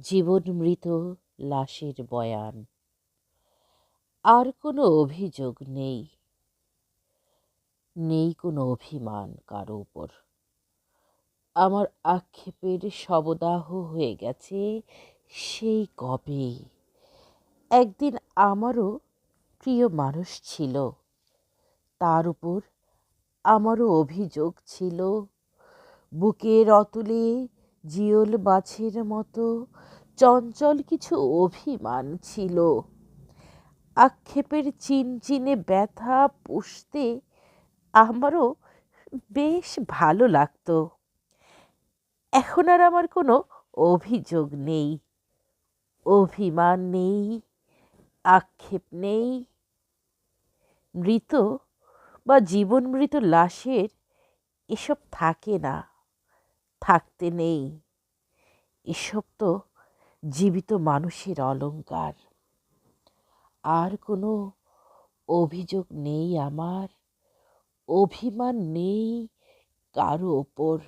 জীবন মৃত লাশের বয়ান। আর কোনো অভিযোগ নেই। নেই কোনো অভিমান কারও উপর। আমার আক্ষেপের শবদাহ হয়ে গেছে সেই কবে? একদিন আমারও প্রিয় মানুষ ছিল। তার উপর আমারও অভিযোগ ছিল। বুকের অতুলে জিওল মাছের মতো চঞ্চল কিছু অভিমান ছিল। আক্ষেপের চিনচিনে ব্যথা পুষতে আমারও বেশ ভালো লাগতো। এখন আর আমার কোনো অভিযোগ নেই। অভিমান নেই, আক্ষেপ নেই। মৃত বা জীবন মৃত লাশের এসব থাকে না। থাকতে নেই। এসব তো জীবিত মানুষের অলঙ্কার। আর কোনো অভিযোগ নেই আমার, অভিমান নেই কারও ওপর।